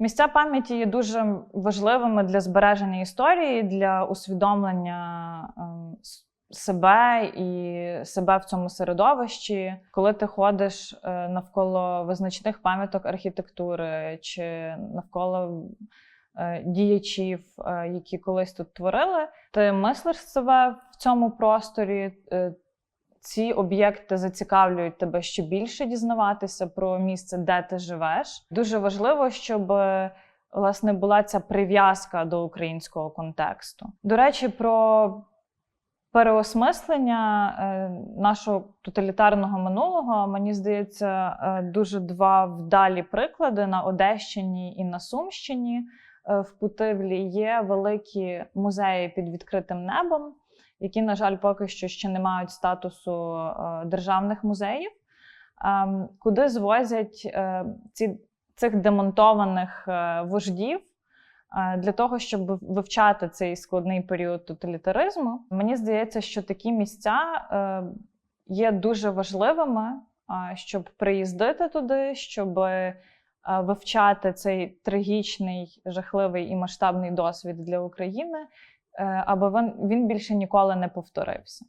Місця пам'яті є дуже важливими для збереження історії, для усвідомлення ем, себе і себе в цьому середовищі. Коли ти ходиш е, навколо визначних пам'яток архітектури чи навколо е, діячів, е, які колись тут творили, ти мислиш себе в цьому просторі. Ці об'єкти зацікавлюють тебе ще більше дізнаватися про місце, де ти живеш. Дуже важливо, щоб е, власне була ця прив'язка до українського контексту. До речі, про переосмислення е, нашого тоталітарного минулого мені здається е, дуже два вдалі приклади на Одещині і на Сумщині. В Путивлі є великі музеї під відкритим небом які, на жаль, поки що ще не мають статусу е, державних музеїв, ем, куди звозять е, ці, цих демонтованих е, вождів для того, щоб вивчати цей складний період тоталітаризму. Мені здається, що такі місця є дуже важливими, щоб приїздити туди, щоб вивчати цей трагічний, жахливий і масштабний досвід для України, аби він, він більше ніколи не повторився.